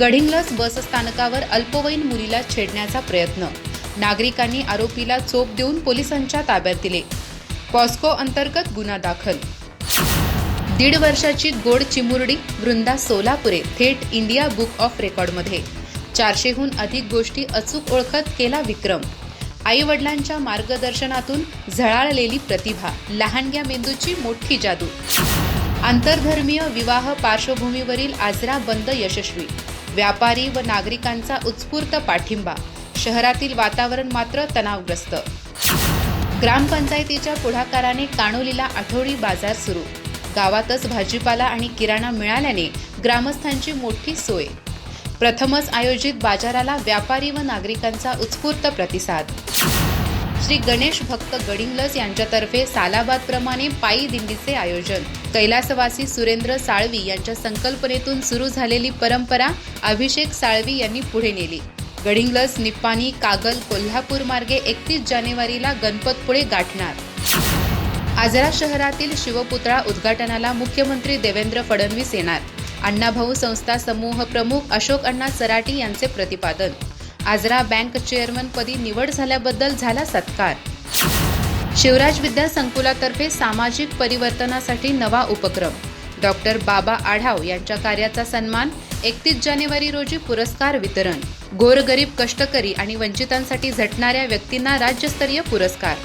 गडिंग्लज बस स्थानकावर अल्पवयीन मुलीला छेडण्याचा प्रयत्न. नागरिकांनी आरोपीला चोप देऊन पोलिसांच्या ताब्यात दिले. पॉस्को अंतर्गत गुन्हा दाखल. दीड वर्षाची गोड चिमुरडी वृंदा सोलापुरे थेट इंडिया बुक ऑफ रेकॉर्डमध्ये. चारशेहून अधिक गोष्टी अचूक ओळखत केला विक्रम. आई वडिलांच्या मार्गदर्शनातून झळाळलेली प्रतिभा लहानग्या मेंदूची मोठी जादू. आंतरधर्मीय विवाह पार्श्वभूमीवरील आजरा बंद यशस्वी. व्यापारी व नागरिकांचा उत्स्फूर्त पाठिंबा. शहरातील वातावरण मात्र तणावग्रस्त. ग्रामपंचायतीच्या पुढाकाराने काणोलीला आठवडी बाजार सुरू. गावातच भाजीपाला आणि किराणा मिळाल्याने ग्रामस्थांची मोठी सोय. प्रथमच आयोजित बाजाराला व्यापारी व नागरिकांचा उत्स्फूर्त प्रतिसाद. श्री गणेश भक्त गडिंगलस यांच्यातर्फे सालाबादप्रमाणे पायी दिंडीचे आयोजन. कैलासवासी सुरेंद्र साळवी यांच्या संकल्पनेतून सुरू झालेली परंपरा अभिषेक साळवी यांनी पुढे नेली. गडिंगलस निप्पाणी कागल कोल्हापूर मार्गे एकतीस जानेवारीला गणपतपुळे गाठणार. आजरा शहरातील शिवपुतळा उद्घाटनाला मुख्यमंत्री देवेंद्र फडणवीस येणार. अण्णाभाऊ संस्था समूह प्रमुख अशोक अण्णा सराटी यांचे प्रतिपादन. आजरा बँक चेअरमनपदी निवड झाल्याबद्दल झाला सत्कार. शिवराज विद्या संकुलातर्फे सामाजिक परिवर्तनासाठी नवा उपक्रम. डॉक्टर बाबा आढाव यांच्या कार्याचा सन्मान एकतीस जानेवारी रोजी पुरस्कार वितरण. गोरगरीब कष्टकरी आणि वंचितांसाठी झटणाऱ्या व्यक्तींना राज्यस्तरीय पुरस्कार.